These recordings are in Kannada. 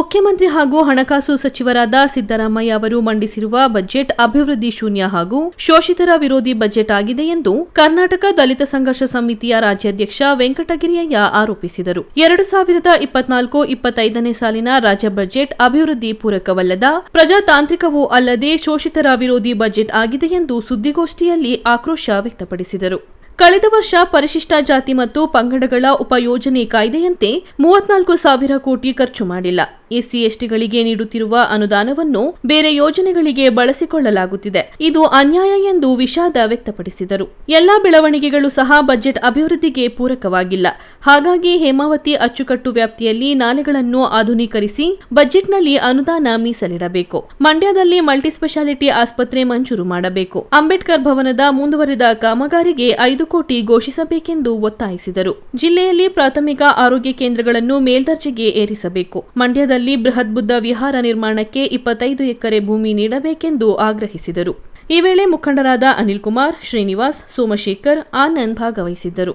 ಮುಖ್ಯಮಂತ್ರಿ ಹಾಗೂ ಹಣಕಾಸು ಸಚಿವರಾದ ಸಿದ್ದರಾಮಯ್ಯ ಅವರು ಮಂಡಿಸಿರುವ ಬಜೆಟ್ ಅಭಿವೃದ್ಧಿ ಶೂನ್ಯ ಹಾಗೂ ಶೋಷಿತರ ವಿರೋಧಿ ಬಜೆಟ್ ಆಗಿದೆ ಎಂದು ಕರ್ನಾಟಕ ದಲಿತ ಸಂಘರ್ಷ ಸಮಿತಿಯ ರಾಜ್ಯಾಧ್ಯಕ್ಷ ವೆಂಕಟಗಿರಿಯಯ್ಯ ಆರೋಪಿಸಿದರು. ಎರಡು ಸಾವಿರದ ಇಪ್ಪತ್ನಾಲ್ಕು ಇಪ್ಪತ್ತೈದನೇ ಸಾಲಿನ ರಾಜ್ಯ ಬಜೆಟ್ ಅಭಿವೃದ್ಧಿ ಪೂರಕವಲ್ಲದ ಪ್ರಜಾತಾಂತ್ರಿಕವೂ ಅಲ್ಲದೆ ಶೋಷಿತರ ವಿರೋಧಿ ಬಜೆಟ್ ಆಗಿದೆ ಎಂದು ಸುದ್ದಿಗೋಷ್ಠಿಯಲ್ಲಿ ಆಕ್ರೋಶ ವ್ಯಕ್ತಪಡಿಸಿದರು. ಕಳೆದ ವರ್ಷ ಪರಿಶಿಷ್ಟ ಜಾತಿ ಮತ್ತು ಪಂಗಡಗಳ ಉಪಯೋಜನೆ ಕಾಯ್ದೆಯಂತೆ ಮೂವತ್ನಾಲ್ಕು ಸಾವಿರ ಕೋಟಿ ಖರ್ಚು ಮಾಡಿಲ್ಲ. ಎಸ್ಸಿ ಎಸ್ಟಿಗಳಿಗೆ ನೀಡುತ್ತಿರುವ ಅನುದಾನವನ್ನು ಬೇರೆ ಯೋಜನೆಗಳಿಗೆ ಬಳಸಿಕೊಳ್ಳಲಾಗುತ್ತಿದೆ. ಇದು ಅನ್ಯಾಯ ಎಂದು ವಿಷಾದ ವ್ಯಕ್ತಪಡಿಸಿದರು. ಎಲ್ಲಾ ಬೆಳವಣಿಗೆಗಳು ಸಹ ಬಜೆಟ್ ಅಭಿವೃದ್ಧಿಗೆ ಪೂರಕವಾಗಿಲ್ಲ. ಹಾಗಾಗಿ ಹೇಮಾವತಿ ಅಚ್ಚುಕಟ್ಟು ವ್ಯಾಪ್ತಿಯಲ್ಲಿ ನಾಲೆಗಳನ್ನು ಆಧುನೀಕರಿಸಿ ಬಜೆಟ್ನಲ್ಲಿ ಅನುದಾನ ಮೀಸಲಿಡಬೇಕು. ಮಂಡ್ಯದಲ್ಲಿ ಮಲ್ಟಿಸ್ಪೆಷಾಲಿಟಿ ಆಸ್ಪತ್ರೆ ಮಂಜೂರು ಮಾಡಬೇಕು. ಅಂಬೇಡ್ಕರ್ ಭವನದ ಮುಂದುವರಿದ ಕಾಮಗಾರಿಗೆ ಐದು ಕೋಟಿ ಘೋಷಿಸಬೇಕೆಂದು ಒತ್ತಾಯಿಸಿದರು. ಜಿಲ್ಲೆಯಲ್ಲಿ ಪ್ರಾಥಮಿಕ ಆರೋಗ್ಯ ಕೇಂದ್ರಗಳನ್ನು ಮೇಲ್ದರ್ಜೆಗೆ ಏರಿಸಬೇಕು. ಮಂಡ್ಯದಲ್ಲಿ ಬೃಹತ್ ಬುದ್ಧ ವಿಹಾರ ನಿರ್ಮಾಣಕ್ಕೆ ಇಪ್ಪತ್ತೈದು ಎಕರೆ ಭೂಮಿ ನೀಡಬೇಕೆಂದು ಆಗ್ರಹಿಸಿದರು. ಈ ವೇಳೆ ಮುಖಂಡರಾದ ಅನಿಲ್ ಕುಮಾರ್, ಶ್ರೀನಿವಾಸ್, ಸೋಮಶೇಖರ್ ಆನಂದ್ ಭಾಗವಹಿಸಿದ್ದರು.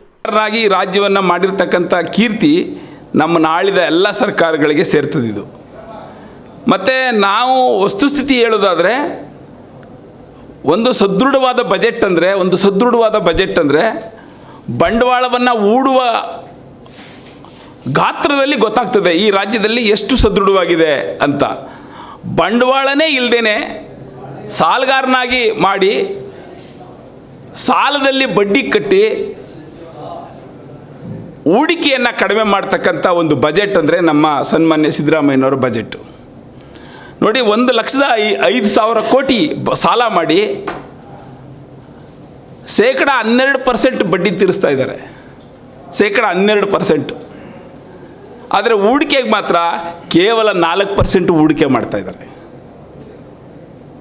ರಾಜ್ಯವನ್ನು ಮಾಡಿರ್ತಕ್ಕಂಥ ಕೀರ್ತಿ ನಮ್ಮ ನಾಳಿದ ಎಲ್ಲ ಸರ್ಕಾರಗಳಿಗೆ ಸೇರ್ತದಿದು ಮತ್ತು ನಾವು ವಸ್ತುಸ್ಥಿತಿ ಹೇಳೋದಾದರೆ, ಒಂದು ಸದೃಢವಾದ ಬಜೆಟ್ ಅಂದರೆ, ಒಂದು ಸದೃಢವಾದ ಬಜೆಟ್ ಅಂದರೆ ಬಂಡವಾಳವನ್ನು ಹೂಡುವ ಗಾತ್ರದಲ್ಲಿ ಗೊತ್ತಾಗ್ತದೆ, ಈ ರಾಜ್ಯದಲ್ಲಿ ಎಷ್ಟು ಸದೃಢವಾಗಿದೆ ಅಂತ. ಬಂಡವಾಳನೇ ಇಲ್ಲದೇನೆ ಸಾಲಗಾರನಾಗಿ ಮಾಡಿ, ಸಾಲದಲ್ಲಿ ಬಡ್ಡಿ ಕಟ್ಟಿ, ಹೂಡಿಕೆಯನ್ನು ಕಡಿಮೆ ಮಾಡ್ತಕ್ಕಂಥ ಒಂದು ಬಜೆಟ್ ಅಂದರೆ ನಮ್ಮ ಸನ್ಮಾನ್ಯ ಸಿದ್ದರಾಮಯ್ಯನವರ ಬಜೆಟ್. ನೋಡಿ, ಒಂದು ಲಕ್ಷದ ಐ, ಐದು ಸಾವಿರ ಕೋಟಿ ಸಾಲ ಮಾಡಿ, ಶೇಕಡ ಹನ್ನೆರಡು ಪರ್ಸೆಂಟ್ ಬಡ್ಡಿ ತೀರಿಸ್ತಾ ಇದ್ದಾರೆ. ಶೇಕಡ ಹನ್ನೆರಡು ಪರ್ಸೆಂಟ್. ಆದರೆ ಹೂಡಿಕೆಗೆ ಮಾತ್ರ ಕೇವಲ ನಾಲ್ಕು ಪರ್ಸೆಂಟ್ ಹೂಡಿಕೆ ಮಾಡ್ತಾ ಇದ್ದಾರೆ.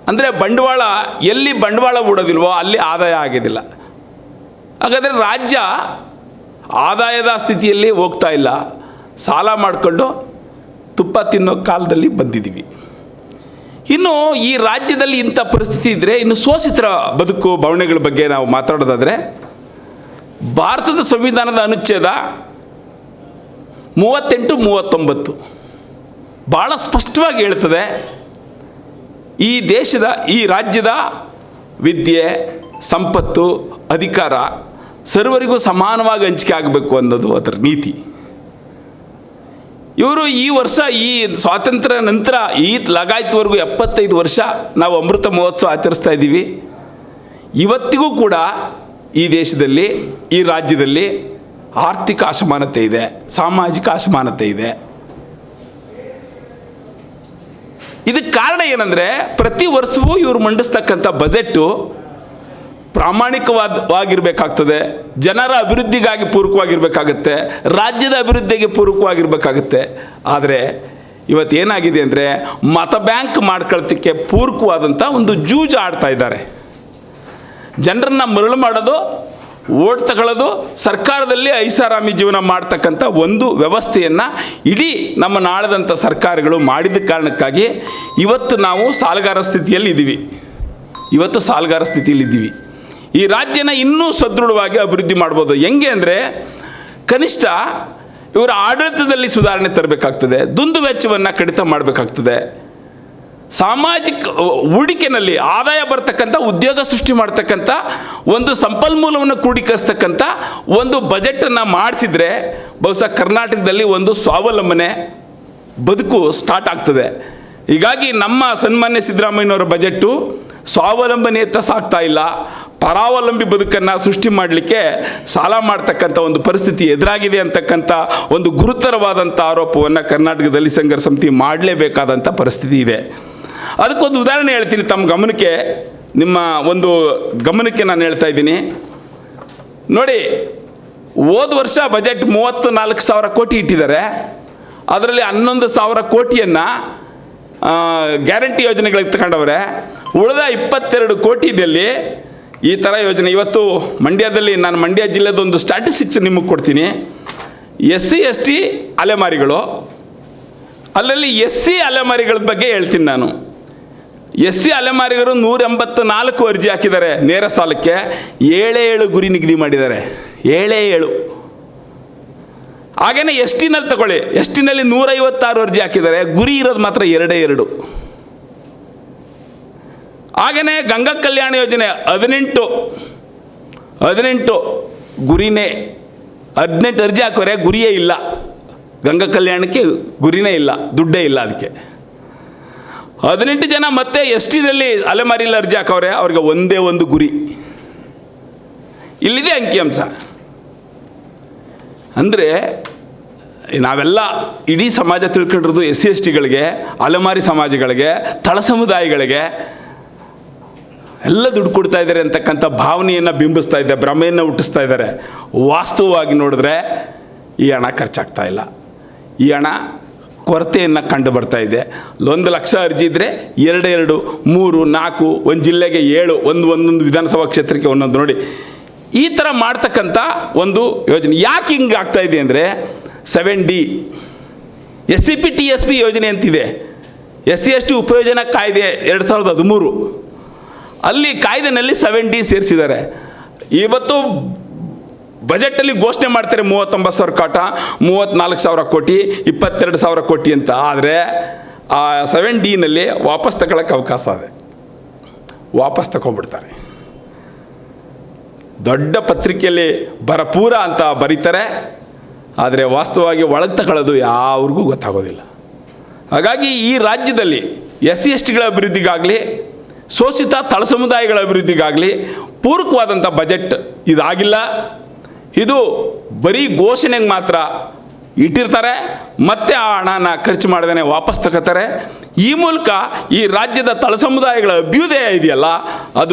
ಅಂದರೆ ಬಂಡವಾಳ, ಎಲ್ಲಿ ಬಂಡವಾಳ ಹೂಡೋದಿಲ್ವೋ ಅಲ್ಲಿ ಆದಾಯ ಆಗೋದಿಲ್ಲ. ಹಾಗಾದರೆ ರಾಜ್ಯ ಆದಾಯದ ಸ್ಥಿತಿಯಲ್ಲಿ ಹೋಗ್ತಾ ಇಲ್ಲ. ಸಾಲ ಮಾಡಿಕೊಂಡು ತುಪ್ಪ ತಿನ್ನೋ ಕಾಲದಲ್ಲಿ ಬಂದಿದ್ದೀವಿ. ಇನ್ನು ಈ ರಾಜ್ಯದಲ್ಲಿ ಇಂಥ ಪರಿಸ್ಥಿತಿ ಇದ್ದರೆ ಇನ್ನು ಸೋಸಿತರ ಬದುಕು ಭಾವನೆಗಳ ಬಗ್ಗೆ ನಾವು ಮಾತಾಡೋದಾದರೆ, ಭಾರತದ ಸಂವಿಧಾನದ ಅನುಚ್ಛೇದ ಮೂವತ್ತೆಂಟು, ಮೂವತ್ತೊಂಬತ್ತು. ಭಾಳ ಸ್ಪಷ್ಟವಾಗಿ ಹೇಳ್ತದೆ, ಈ ದೇಶದ, ಈ ರಾಜ್ಯದ ವಿದ್ಯೆ, ಸಂಪತ್ತು, ಅಧಿಕಾರ ಸರ್ವರಿಗೂ ಸಮಾನವಾಗಿ ಹಂಚಿಕೆ ಆಗಬೇಕು ಅನ್ನೋದು ಅದರ ನೀತಿ. ಇವರು ಈ ವರ್ಷ, ಈ ಸ್ವಾತಂತ್ರ್ಯ ನಂತರ, ಈ ಲಗಾಯತ್ವರೆಗೂ ಎಪ್ಪತ್ತೈದು ವರ್ಷ ನಾವು ಅಮೃತ ಮಹೋತ್ಸವ ಆಚರಿಸ್ತಾ ಇದ್ದೀವಿ. ಇವತ್ತಿಗೂ ಕೂಡ ಈ ದೇಶದಲ್ಲಿ, ಈ ರಾಜ್ಯದಲ್ಲಿ ಆರ್ಥಿಕ ಅಸಮಾನತೆ ಇದೆ, ಸಾಮಾಜಿಕ ಅಸಮಾನತೆ ಇದೆ. ಇದಕ್ಕೆ ಕಾರಣ ಏನಂದರೆ, ಪ್ರತಿ ವರ್ಷವೂ ಇವರು ಮಂಡಿಸ್ತಕ್ಕಂಥ ಬಜೆಟ್ಟು ಪ್ರಾಮಾಣಿಕವಾದವಾಗಿರಬೇಕಾಗ್ತದೆ ಜನರ ಅಭಿವೃದ್ಧಿಗಾಗಿ ಪೂರಕವಾಗಿರಬೇಕಾಗತ್ತೆ, ರಾಜ್ಯದ ಅಭಿವೃದ್ಧಿಗೆ ಪೂರಕವಾಗಿರಬೇಕಾಗತ್ತೆ. ಆದರೆ ಇವತ್ತು ಏನಾಗಿದೆ ಅಂದರೆ, ಮತ ಬ್ಯಾಂಕ್ ಮಾಡ್ಕೊಳ್ತಕ್ಕೆ ಪೂರಕವಾದಂಥ ಒಂದು ಜೂಜು ಆಡ್ತಾ ಇದ್ದಾರೆ. ಜನರನ್ನ ಮರಳು ಮಾಡೋದು ಓಟ್ ತಗೊಳ್ಳೋದು ಸರ್ಕಾರದಲ್ಲಿ ಐಷಾರಾಮಿ ಜೀವನ ಮಾಡ್ತಕ್ಕಂಥ ಒಂದು ವ್ಯವಸ್ಥೆಯನ್ನು ಇಡೀ ನಮ್ಮ ನಾಳದಂಥ ಸರ್ಕಾರಗಳು ಮಾಡಿದ ಕಾರಣಕ್ಕಾಗಿ ಇವತ್ತು ನಾವು ಸಾಲಗಾರ ಸ್ಥಿತಿಯಲ್ಲಿ ಇದ್ದೀವಿ. ಇವತ್ತು ಸಾಲಗಾರ ಸ್ಥಿತಿಯಲ್ಲಿದ್ದೀವಿ ಈ ರಾಜ್ಯನ ಇನ್ನೂ ಸದೃಢವಾಗಿ ಅಭಿವೃದ್ಧಿ ಮಾಡ್ಬೋದು. ಹೆಂಗೆ ಅಂದರೆ ಕನಿಷ್ಠ ಇವರ ಆಡಳಿತದಲ್ಲಿ ಸುಧಾರಣೆ ತರಬೇಕಾಗ್ತದೆ. ದುಂದು ವೆಚ್ಚವನ್ನು ಕಡಿತ ಮಾಡಬೇಕಾಗ್ತದೆ. ಸಾಮಾಜಿಕ ಹೂಡಿಕೆನಲ್ಲಿ ಆದಾಯ ಬರ್ತಕ್ಕಂಥ, ಉದ್ಯೋಗ ಸೃಷ್ಟಿ ಮಾಡ್ತಕ್ಕಂಥ, ಒಂದು ಸಂಪನ್ಮೂಲವನ್ನು ಕ್ರೋಢೀಕರಿಸ್ತಕ್ಕಂಥ ಒಂದು ಬಜೆಟನ್ನು ಮಾಡಿಸಿದರೆ ಬಹುಶಃ ಕರ್ನಾಟಕದಲ್ಲಿ ಒಂದು ಸ್ವಾವಲಂಬನೆ ಬದುಕು ಸ್ಟಾರ್ಟ್ ಆಗ್ತದೆ. ಹೀಗಾಗಿ ನಮ್ಮ ಸನ್ಮಾನ್ಯ ಸಿದ್ದರಾಮಯ್ಯನವರ ಬಜೆಟ್ಟು ಸ್ವಾವಲಂಬನೆಯತ್ತ ಸಾಗ್ತಾ ಇಲ್ಲ. ಪರಾವಲಂಬಿ ಬದುಕನ್ನು ಸೃಷ್ಟಿ ಮಾಡಲಿಕ್ಕೆ ಸಾಲ ಮಾಡ್ತಕ್ಕಂಥ ಒಂದು ಪರಿಸ್ಥಿತಿ ಎದುರಾಗಿದೆ ಅಂತಕ್ಕಂಥ ಒಂದು ಗುರುತರವಾದಂಥ ಆರೋಪವನ್ನು ಕರ್ನಾಟಕದಲ್ಲಿ ಸಂಘರ್ಷ ಸಮಿತಿ ಮಾಡಲೇಬೇಕಾದಂಥ ಪರಿಸ್ಥಿತಿ ಇದೆ. ಅದಕ್ಕೊಂದು ಉದಾಹರಣೆ ಹೇಳ್ತೀನಿ ತಮ್ಮ ಗಮನಕ್ಕೆ, ನಿಮ್ಮ ಒಂದು ಗಮನಕ್ಕೆ ನಾನು ಹೇಳ್ತಾ ಇದ್ದೀನಿ. ನೋಡಿ, ಹೋದ ವರ್ಷ ಬಜೆಟ್ ಮೂವತ್ತು ನಾಲ್ಕು ಸಾವಿರ ಕೋಟಿ ಇಟ್ಟಿದ್ದಾರೆ. ಅದರಲ್ಲಿ ಹನ್ನೊಂದು ಸಾವಿರ ಕೋಟಿಯನ್ನು ಗ್ಯಾರಂಟಿ ಯೋಜನೆಗಳಿಗೆ ತಗೊಂಡವ್ರೆ. ಉಳಿದ ಇಪ್ಪತ್ತೆರಡು ಕೋಟಿದಲ್ಲಿ ಈ ಥರ ಯೋಜನೆ, ಇವತ್ತು ಮಂಡ್ಯದಲ್ಲಿ, ನಾನು ಮಂಡ್ಯ ಜಿಲ್ಲೆದೊಂದು ಸ್ಟ್ಯಾಟಿಸ್ಟಿಕ್ಸ್ ನಿಮಗೆ ಕೊಡ್ತೀನಿ. ಎಸ್ ಸಿ, ಎಸ್ ಟಿ ಅಲೆಮಾರಿಗಳು. ಅಲ್ಲಲ್ಲಿ ಎಸ್ ಸಿ ಅಲೆಮಾರಿಗಳ ಬಗ್ಗೆ ಹೇಳ್ತೀನಿ ನಾನು. ಎಸ್ ಸಿ ಅಲೆಮಾರಿಗರು ನೂರ ಎಂಬತ್ತು ನಾಲ್ಕು ಅರ್ಜಿ ಹಾಕಿದ್ದಾರೆ ನೇರ ಸಾಲಕ್ಕೆ. ಏಳೇ ಏಳು ಗುರಿ ನಿಗದಿ ಮಾಡಿದ್ದಾರೆ. ಏಳೇ ಏಳು. ಹಾಗೇನೆ ಎಸ್ ಟಿನಲ್ಲಿ ತಗೊಳ್ಳಿ. ಎಸ್ ಟಿನಲ್ಲಿ ನೂರೈವತ್ತಾರು ಅರ್ಜಿ ಹಾಕಿದ್ದಾರೆ. ಗುರಿ ಇರೋದು ಮಾತ್ರ ಎರಡೇ ಎರಡು. ಹಾಗೆಯೇ ಗಂಗಾ ಕಲ್ಯಾಣ ಯೋಜನೆ ಹದಿನೆಂಟು. ಹದಿನೆಂಟು. ಗುರಿನೇ. ಹದಿನೆಂಟು ಅರ್ಜಿ ಹಾಕೋರೆ ಗುರಿಯೇ ಇಲ್ಲ. ಗಂಗಾ ಕಲ್ಯಾಣಕ್ಕೆ ಗುರಿನೇ ಇಲ್ಲ. ದುಡ್ಡೇ ಇಲ್ಲ ಅದಕ್ಕೆ. ಹದಿನೆಂಟು ಜನ ಮತ್ತೆ ಎಸ್ ಟಿನಲ್ಲಿ ಅಲೆಮಾರಿಲಿ ಅರ್ಜಿ ಹಾಕವ್ರೆ ಅವ್ರಿಗೆ ಒಂದೇ ಒಂದು ಗುರಿ. ಇಲ್ಲಿದೆ ಅಂಕಿಅಂಶ ಅಂದರೆ ನಾವೆಲ್ಲ ಇಡೀ ಸಮಾಜ ತಿಳ್ಕೊಂಡಿರೋದು ಎಸ್ ಸಿ ಎಸ್ ಟಿಗಳಿಗೆ ಅಲೆಮಾರಿ ಸಮಾಜಗಳಿಗೆ, ತಳ ಸಮುದಾಯಗಳಿಗೆ. ಎಲ್ಲ ದುಡ್ಡು ಕೊಡ್ತಾ ಇದ್ದಾರೆ ಅಂತಕ್ಕಂಥ ಭಾವನೆಯನ್ನು ಬಿಂಬಿಸ್ತಾ ಇದೆ, ಭ್ರಮೆಯನ್ನು ಹುಟ್ಟಿಸ್ತಾ ಇದ್ದಾರೆ. ವಾಸ್ತವವಾಗಿ ನೋಡಿದ್ರೆ ಈ ಹಣ ಖರ್ಚಾಗ್ತಾ ಇಲ್ಲ. ಈ ಹಣ ಕೊರತೆಯನ್ನು ಕಂಡು ಬರ್ತಾ ಇದೆ. ಒಂದು ಲಕ್ಷ ಅರ್ಜಿ ಇದ್ದರೆ ಎರಡೆರಡು ಮೂರು, ನಾಲ್ಕು, ಒಂದು ಜಿಲ್ಲೆಗೆ ಏಳು, ಒಂದು, ಒಂದೊಂದು ವಿಧಾನಸಭಾ ಕ್ಷೇತ್ರಕ್ಕೆ ಒಂದೊಂದು ನೋಡಿ. ಈ ಥರ ಮಾಡ್ತಕ್ಕಂಥ ಒಂದು ಯೋಜನೆ. ಯಾಕೆ ಹಿಂಗೆ ಆಗ್ತಾ ಇದೆ ಅಂದರೆ seven D S C P T S P ಯೋಜನೆ ಅಂತಿದೆ. ಎಸ್ ಸಿ ಎಸ್ ಟಿ ಉಪಯೋಜನ ಕಾಯ್ದೆ ಎರಡು ಸಾವಿರದ ಹದಿಮೂರು. ಅಲ್ಲಿ ಕಾಯ್ದೆನಲ್ಲಿ ಸೆವೆನ್ ಡಿ ಸೇರಿಸಿದ್ದಾರೆ. ಇವತ್ತು ಬಜೆಟಲ್ಲಿ ಘೋಷಣೆ ಮಾಡ್ತಾರೆ ಮೂವತ್ತೊಂಬತ್ತು ಸಾವಿರ ಕಾಟ ಮೂವತ್ತ್ನಾಲ್ಕು ಸಾವಿರ ಕೋಟಿ, ಇಪ್ಪತ್ತೆರಡು ಸಾವಿರ ಕೋಟಿ ಅಂತ. ಆದರೆ ಆ ಸೆವೆನ್ ಡಿನಲ್ಲಿ ವಾಪಸ್ ತಗೊಳ್ಳೋಕ್ಕೆ ಅವಕಾಶ ಇದೆ. ವಾಪಸ್ ತಗೊಂಡ್ಬಿಡ್ತಾರೆ. ದೊಡ್ಡ ಪತ್ರಿಕೆಯಲ್ಲಿ ಭರಪೂರ ಅಂತ ಬರೀತಾರೆ. ಆದರೆ ವಾಸ್ತವವಾಗಿ ಒಳಗೆ ತಗೊಳ್ಳೋದು ಯಾವ್ರಿಗೂ ಗೊತ್ತಾಗೋದಿಲ್ಲ. ಹಾಗಾಗಿ ಈ ರಾಜ್ಯದಲ್ಲಿ ಎಸ್ ಸಿ ಎಸ್ ಟಿಗಳ ಅಭಿವೃದ್ಧಿಗಾಗಲಿ, ಶೋಷಿತ ತಳ ಸಮುದಾಯಗಳ ಅಭಿವೃದ್ಧಿಗಾಗಲಿ ಪೂರಕವಾದಂಥ ಬಜೆಟ್ ಇದಾಗಿಲ್ಲ. ಇದು ಬರೀ ಘೋಷಣೆಗೆ ಮಾತ್ರ ಇಟ್ಟಿರ್ತಾರೆ, ಮತ್ತೆ ಆ ಹಣನ ಖರ್ಚು ಮಾಡ್ದೇ ವಾಪಸ್ ತಗೋತಾರೆ. ಈ ಮೂಲಕ ಈ ರಾಜ್ಯದ ತಳ ಸಮುದಾಯಗಳ ಅಭ್ಯುದಯ ಇದೆಯಲ್ಲ, ಅದು